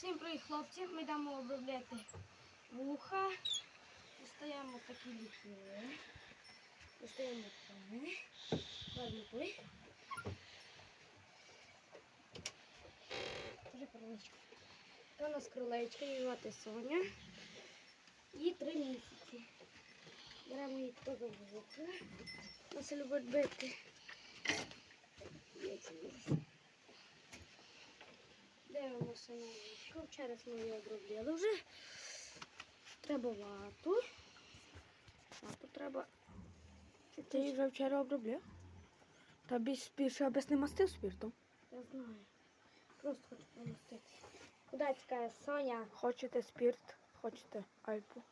Всім привіт, хлопці. Ми йдемо обробляти вуха. Достаємо такі ліки. Достаємо. Ладно, той. Вже кроличка. Це у нас кроличка, її звати Соня. Їй три місяці. Беремо її в вуха. Нас любить бити. Є це місце. На. Вчора ми її обробляли вже. Треба вату. Вату треба. Ти її вже вчора обробляв? Тобі більше аби не мастив спиртом. Я знаю. Просто хочу помістити. Куди тікає Соня? Хочете спирт, хочете альпу.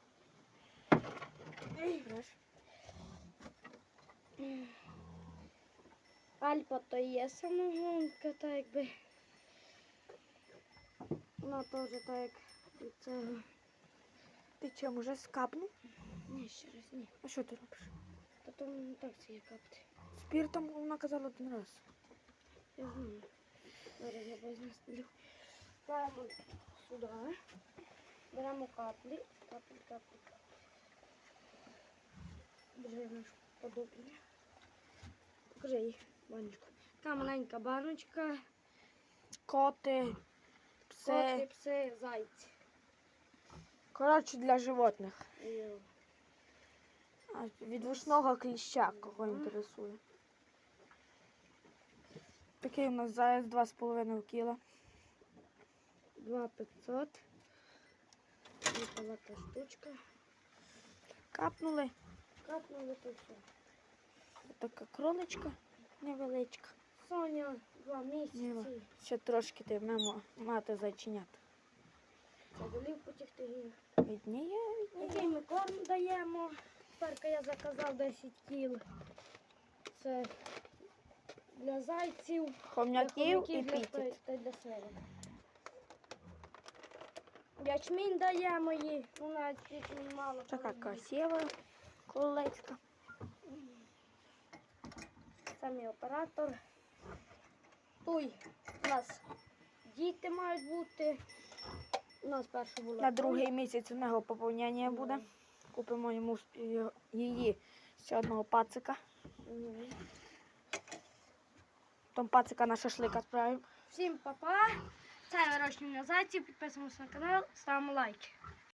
Альпа то є самогонка, так якби. Вона теж так як від цього. Ти чим уже скапнув? Ні, ще раз ні. А що ти робиш? Та то не так це є капти. Спиртом вона казала один раз. Я знаю. Зараз я познастелю. Ставимо сюди. Беремо каплі. Каплі, каплі, каплі. Беремо наш подобне. Покажи її, баночку. Така маленька баночка. Коти, Коти, пси. пси, зайці. Коротше, для животних. Йо. А, від вушного кліща, кого інтересує. Такий у нас заяць 2,5 кіла. Два 500. Випала та штучка. Капнули. Капнули то все. Така кроличка невеличка. Соня, два місяці. Ще трошки ти маємо мати зайченят. Це долів потягти. Відніє. Який ми корм даємо. Тепер я заказав 10 кіл. Це для зайців, Хом'яків і для, пітіт. та- для свинок. Ячмінь даємо їй. Ну, навіть ячмінь мало. Така красива кролечка. Це мій оператор. Туй. У нас діти мають бути. У нас перше було. На другий місяць у нього поповнення буде. Купимо йому її ще одного пацика. Там пацика на шашлик відправимо. Всім па-па. Це вирощування зайців. Підписуємося на канал, ставимо лайки.